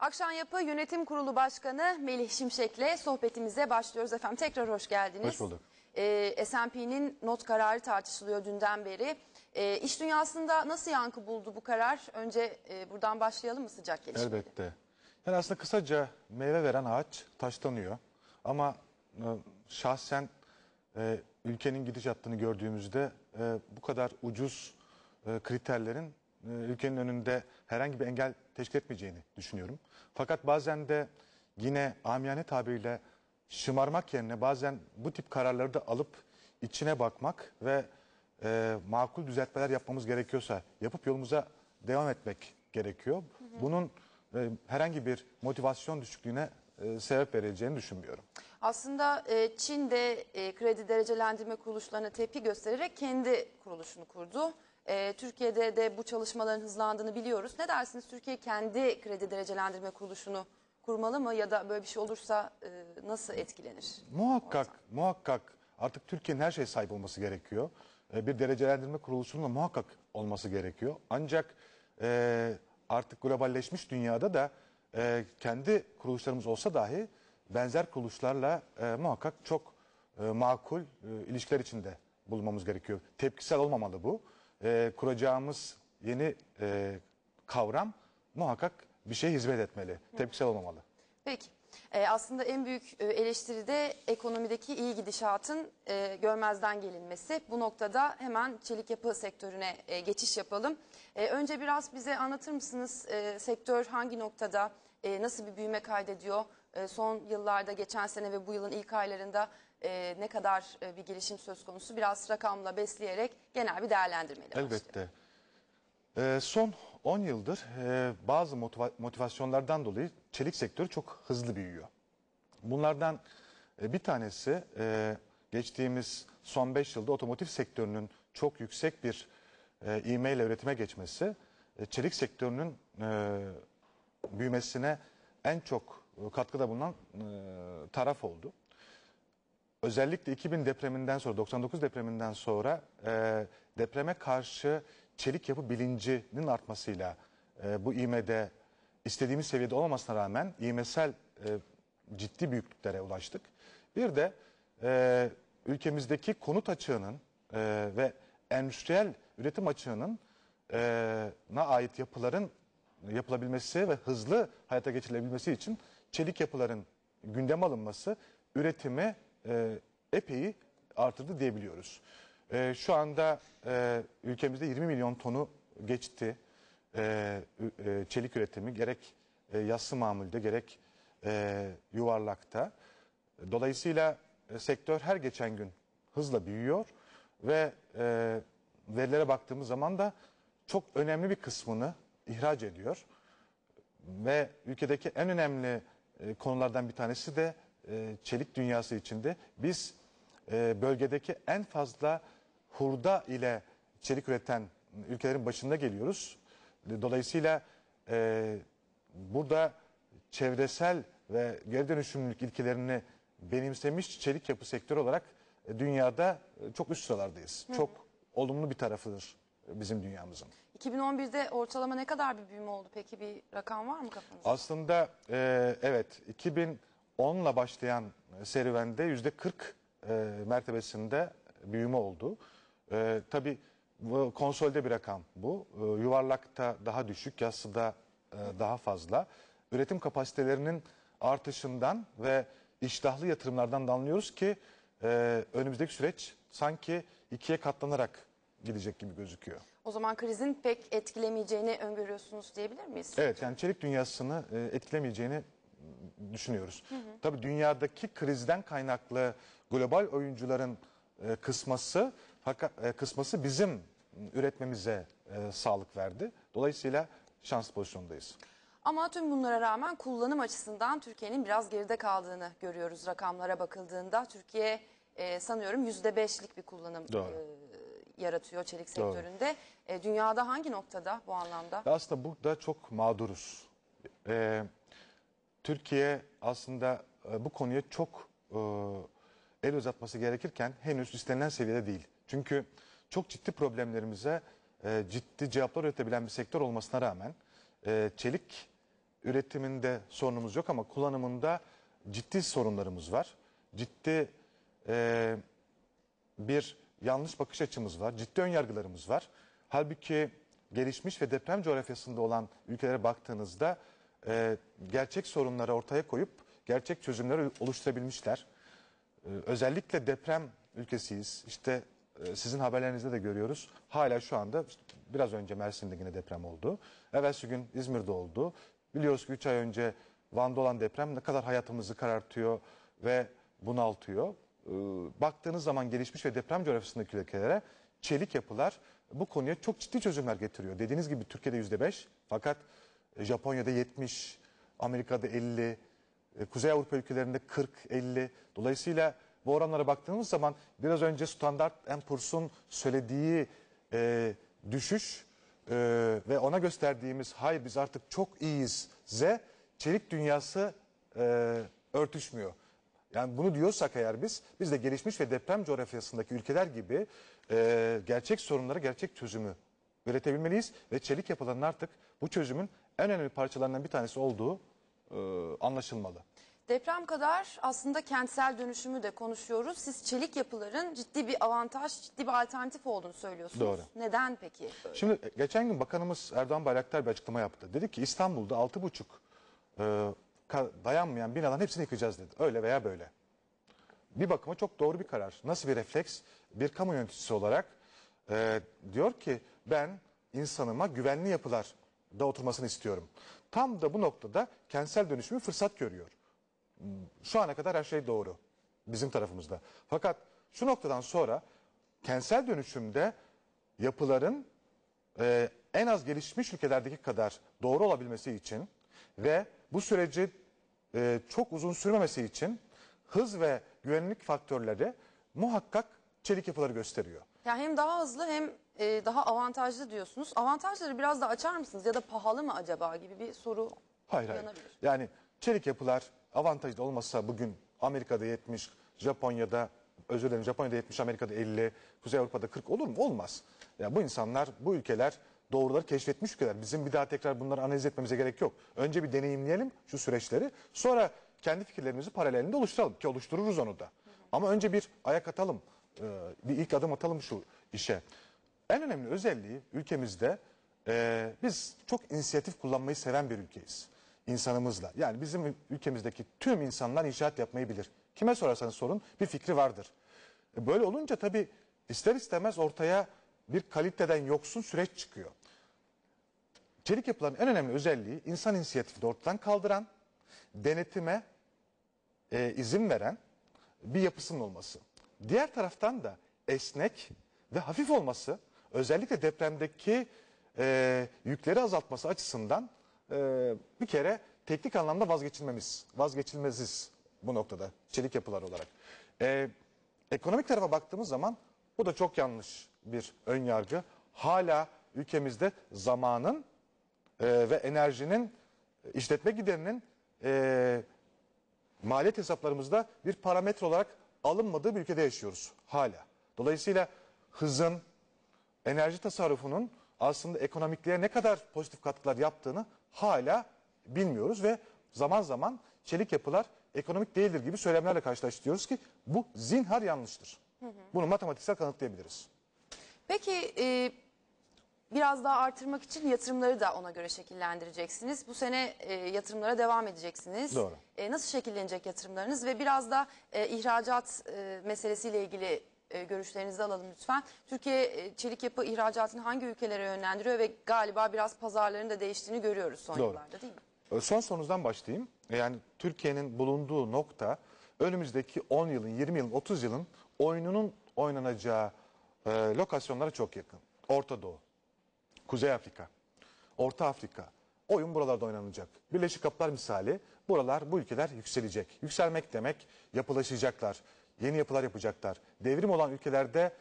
Akşam Yapı Yönetim Kurulu Başkanı Melih Şimşek'le sohbetimize başlıyoruz efendim. Tekrar hoş geldiniz. Hoş bulduk. Ee, S&P'nin not kararı tartışılıyor dünden beri. Ee, iş dünyasında nasıl yankı buldu bu karar? Önce e, buradan başlayalım mı sıcak gelişme? Elbette. Yani aslında kısaca meyve veren ağaç taşlanıyor. Ama e, şahsen e, ülkenin gidişatını gördüğümüzde e, bu kadar ucuz e, kriterlerin e, ülkenin önünde herhangi bir engel teşkil etmeyeceğini düşünüyorum. Fakat bazen de yine amiyane tabiriyle şımarmak yerine bazen bu tip kararları da alıp içine bakmak ve e, makul düzeltmeler yapmamız gerekiyorsa yapıp yolumuza devam etmek gerekiyor. Bunun e, herhangi bir motivasyon düşüklüğüne e, sebep vereceğini düşünmüyorum. Aslında e, Çin de e, kredi derecelendirme kuruluşlarına tepki göstererek kendi kuruluşunu kurdu. E, Türkiye'de de bu çalışmaların hızlandığını biliyoruz. Ne dersiniz? Türkiye kendi kredi derecelendirme kuruluşunu kurmalı mı ya da böyle bir şey olursa e, nasıl etkilenir? Muhakkak, muhakkak artık Türkiye'nin her şeye sahip olması gerekiyor. E, Bir derecelendirme kuruluşunun da muhakkak olması gerekiyor. Ancak e, artık globalleşmiş dünyada da e, kendi kuruluşlarımız olsa dahi benzer kuruluşlarla e, muhakkak çok e, makul e, ilişkiler içinde bulunmamız gerekiyor. Tepkisel olmamalı bu. E, kuracağımız yeni e, kavram muhakkak bir şeye hizmet etmeli. Tepkisel olmamalı. Peki. Ee, aslında en büyük e, eleştiri de ekonomideki iyi gidişatın e, görmezden gelinmesi. Bu noktada hemen çelik yapı sektörüne e, geçiş yapalım. E, önce biraz bize anlatır mısınız e, sektör hangi noktada, e, nasıl bir büyüme kaydediyor? E, son yıllarda, geçen sene ve bu yılın ilk aylarında e, ne kadar e, bir gelişim söz konusu? Biraz rakamla besleyerek genel bir değerlendirmeyle. Elbette. Ee, son 10 yıldır e, bazı motiva- motivasyonlardan dolayı çelik sektörü çok hızlı büyüyor. Bunlardan e, bir tanesi e, geçtiğimiz son 5 yılda otomotiv sektörünün çok yüksek bir e, ivmeyle üretime geçmesi, e, çelik sektörünün e, büyümesine en çok katkıda bulunan e, taraf oldu. Özellikle 2000 depreminden sonra, 99 depreminden sonra e, depreme karşı çelik yapı bilincinin artmasıyla e, bu ivmede istediğimiz seviyede olmamasına rağmen ivmesel e, ciddi büyüklüklere ulaştık. Bir de e, ülkemizdeki konut açığının e, ve endüstriyel üretim açığının e, na ait yapıların yapılabilmesi ve hızlı hayata geçirilebilmesi için çelik yapıların gündeme alınması üretimi e, epey artırdı diyebiliyoruz. E, şu anda e, ülkemizde 20 milyon tonu geçti e, e, çelik üretimi gerek e, yassı mamulde gerek e, yuvarlakta. Dolayısıyla e, sektör her geçen gün hızla büyüyor ve e, verilere baktığımız zaman da çok önemli bir kısmını ihraç ediyor. Ve ülkedeki en önemli e, konulardan bir tanesi de e, çelik dünyası içinde biz e, bölgedeki en fazla hurda ile çelik üreten ülkelerin başında geliyoruz. Dolayısıyla e, burada çevresel ve geri dönüşümlülük ilkelerini benimsemiş çelik yapı sektörü olarak e, dünyada e, çok üst sıralardayız. Çok olumlu bir tarafıdır bizim dünyamızın. 2011'de ortalama ne kadar bir büyüme oldu peki? Bir rakam var mı kafanızda? Aslında e, evet 2010'la başlayan serüvende yüzde 40 e, mertebesinde büyüme oldu. E, tabii konsolde bir rakam bu. E, yuvarlakta daha düşük, yassıda e, daha fazla. Üretim kapasitelerinin artışından ve iştahlı yatırımlardan da anlıyoruz ki e, önümüzdeki süreç sanki ikiye katlanarak gidecek gibi gözüküyor. O zaman krizin pek etkilemeyeceğini öngörüyorsunuz diyebilir miyiz? Evet yani çelik dünyasını e, etkilemeyeceğini düşünüyoruz. Tabii dünyadaki krizden kaynaklı global oyuncuların e, kısması fakat e, kısması bizim üretmemize e, sağlık verdi. Dolayısıyla şanslı pozisyondayız. Ama tüm bunlara rağmen kullanım açısından Türkiye'nin biraz geride kaldığını görüyoruz rakamlara bakıldığında. Türkiye e, sanıyorum %5'lik bir kullanım Doğru. e, yaratıyor çelik sektöründe. E, dünyada hangi noktada bu anlamda? Aslında burada çok mağduruz. Ee, Türkiye aslında e, bu konuya çok e, el uzatması gerekirken henüz istenilen seviyede değil. Çünkü çok ciddi problemlerimize e, ciddi cevaplar üretebilen bir sektör olmasına rağmen çelik üretiminde sorunumuz yok ama kullanımında ciddi sorunlarımız var. Ciddi bir yanlış bakış açımız var. Ciddi önyargılarımız var. Halbuki gelişmiş ve deprem coğrafyasında olan ülkelere baktığınızda e, gerçek sorunları ortaya koyup gerçek çözümleri oluşturabilmişler. Ee, özellikle deprem ülkesiyiz. İşte e, sizin haberlerinizde de görüyoruz. Hala şu anda biraz önce Mersin'de yine deprem oldu. Evvelsi gün İzmir'de oldu. Biliyoruz ki 3 ay önce Van'da olan deprem ne kadar hayatımızı karartıyor ve bunaltıyor. Ee, Baktığınız zaman gelişmiş ve deprem coğrafyasındaki ülkelere çelik yapılar bu konuya çok ciddi çözümler getiriyor. Dediğiniz gibi Türkiye'de %5 fakat Japonya'da 70, Amerika'da 50, e, Kuzey Avrupa ülkelerinde 40-50. Dolayısıyla bu oranlara baktığımız zaman biraz önce Standard Poor's'un söylediği e, düşüş e, ve ona gösterdiğimiz hayır biz artık çok iyiyiz ze çelik dünyası e, örtüşmüyor. Yani bunu diyorsak eğer biz, biz de gelişmiş ve deprem coğrafyasındaki ülkeler gibi e, gerçek sorunlara gerçek çözümü üretebilmeliyiz. Ve çelik yapıların artık bu çözümün en önemli parçalarından bir tanesi olduğu e, anlaşılmalı. Deprem kadar aslında kentsel dönüşümü de konuşuyoruz. Siz çelik yapıların ciddi bir avantaj, ciddi bir alternatif olduğunu söylüyorsunuz. Doğru. Neden peki? böyle? Şimdi e, geçen gün Bakanımız Erdoğan Bayraktar bir açıklama yaptı. Dedi ki İstanbul'da 6,5 e, dayanmayan binaların hepsini yıkacağız dedi. Öyle veya böyle. Bir bakıma çok doğru bir karar. Nasıl bir refleks? Bir kamu yöneticisi olarak e, diyor ki ben insanıma güvenli yapılarda oturmasını istiyorum. Tam da bu noktada kentsel dönüşümü fırsat görüyor. Şu ana kadar her şey doğru bizim tarafımızda. Fakat şu noktadan sonra kentsel dönüşümde yapıların e, en az gelişmiş ülkelerdeki kadar doğru olabilmesi için ve bu süreci e, çok uzun sürmemesi için hız ve güvenlik faktörleri muhakkak çelik yapıları gösteriyor. Yani hem daha hızlı hem e, daha avantajlı diyorsunuz. Avantajları biraz da açar mısınız ya da pahalı mı acaba gibi bir soru Hayır hayır. uyanabilir. Yani çelik yapılar avantajlı olmasa bugün Amerika'da 70, Japonya'da özür dilerim Japonya'da 70, Amerika'da 50, Kuzey Avrupa'da 40 olur mu? Olmaz. Ya bu insanlar, bu ülkeler doğruları keşfetmiş ülkeler. Bizim bir daha tekrar bunları analiz etmemize gerek yok. Önce bir deneyimleyelim şu süreçleri. Sonra kendi fikirlerimizi paralelinde oluşturalım ki oluştururuz onu da. Ama önce bir ayak atalım. E, Bir ilk adım atalım şu işe. En önemli özelliği ülkemizde e, biz çok inisiyatif kullanmayı seven bir ülkeyiz. insanımızla. Yani bizim ülkemizdeki tüm insanlar inşaat yapmayı bilir. Kime sorarsanız sorun bir fikri vardır. E, Böyle olunca tabii ister istemez ortaya bir kaliteden yoksun süreç çıkıyor. Çelik yapıların en önemli özelliği insan inisiyatifini ortadan kaldıran, denetime e, izin veren bir yapısının olması. Diğer taraftan da esnek ve hafif olması özellikle depremdeki e, yükleri azaltması açısından e, bir kere teknik anlamda vazgeçilmemiz, vazgeçilmeziz bu noktada çelik yapılar olarak. E, ekonomik tarafa baktığımız zaman bu da çok yanlış bir ön yargı. Hala ülkemizde zamanın e, ve enerjinin işletme giderinin e, maliyet hesaplarımızda bir parametre olarak alınmadığı bir ülkede yaşıyoruz hala. Dolayısıyla hızın, enerji tasarrufunun aslında ekonomikliğe ne kadar pozitif katkılar yaptığını hala bilmiyoruz ve zaman zaman çelik yapılar ekonomik değildir gibi söylemlerle karşılaştırıyoruz ki bu zinhar yanlıştır. Bunu matematiksel kanıtlayabiliriz. Peki e, biraz daha artırmak için yatırımları da ona göre şekillendireceksiniz. Bu sene e, yatırımlara devam edeceksiniz. Doğru. E, nasıl şekillenecek yatırımlarınız ve biraz da e, ihracat e, meselesiyle ilgili e, görüşlerinizi alalım lütfen. Türkiye e, çelik yapı ihracatını hangi ülkelere yönlendiriyor ve galiba biraz pazarların da değiştiğini görüyoruz son Doğru. yıllarda değil mi? Son sorunuzdan başlayayım. Yani Türkiye'nin bulunduğu nokta önümüzdeki 10 yılın, 20 yılın, 30 yılın oyununun oynanacağı e, lokasyonlara çok yakın. Orta Doğu, Kuzey Afrika, Orta Afrika. Oyun buralarda oynanacak. Birleşik Kaplar misali buralar, bu ülkeler yükselecek. Yükselmek demek yapılaşacaklar. Yeni yapılar yapacaklar. Devrim olan ülkelerde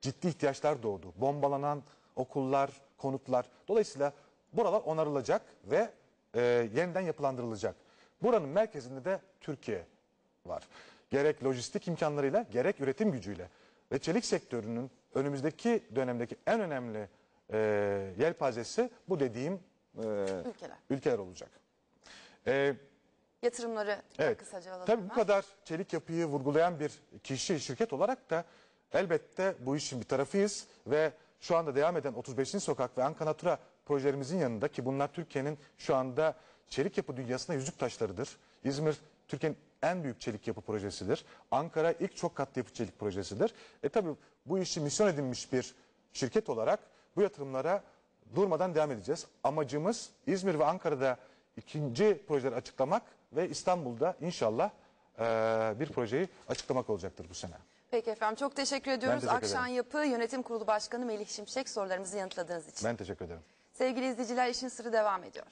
ciddi ihtiyaçlar doğdu. Bombalanan okullar, konutlar. Dolayısıyla buralar onarılacak ve e, yeniden yapılandırılacak. Buranın merkezinde de Türkiye var. Gerek lojistik imkanlarıyla gerek üretim gücüyle. Ve çelik sektörünün önümüzdeki dönemdeki en önemli e, yelpazesi bu dediğim e, Ülkeler. ülkeler olacak. E, Yatırımları Evet. kısaca alalım. Tabii bu hemen. kadar çelik yapıyı vurgulayan bir kişi, şirket olarak da elbette bu işin bir tarafıyız ve şu anda devam eden 35. Sokak ve Ankara Natura projelerimizin yanında ki bunlar Türkiye'nin şu anda çelik yapı dünyasında yüzük taşlarıdır. İzmir Türkiye'nin en büyük çelik yapı projesidir. Ankara ilk çok katlı yapı çelik projesidir. E tabii bu işi misyon edinmiş bir şirket olarak bu yatırımlara durmadan devam edeceğiz. Amacımız İzmir ve Ankara'da ikinci projeleri açıklamak ve İstanbul'da inşallah eee, bir projeyi açıklamak olacaktır bu sene. Peki efendim çok teşekkür ediyoruz. teşekkür ederim. Yapı Yönetim Kurulu Başkanı Melih Şimşek sorularımızı yanıtladığınız için. Ben teşekkür ederim. Sevgili izleyiciler işin sırrı devam ediyor.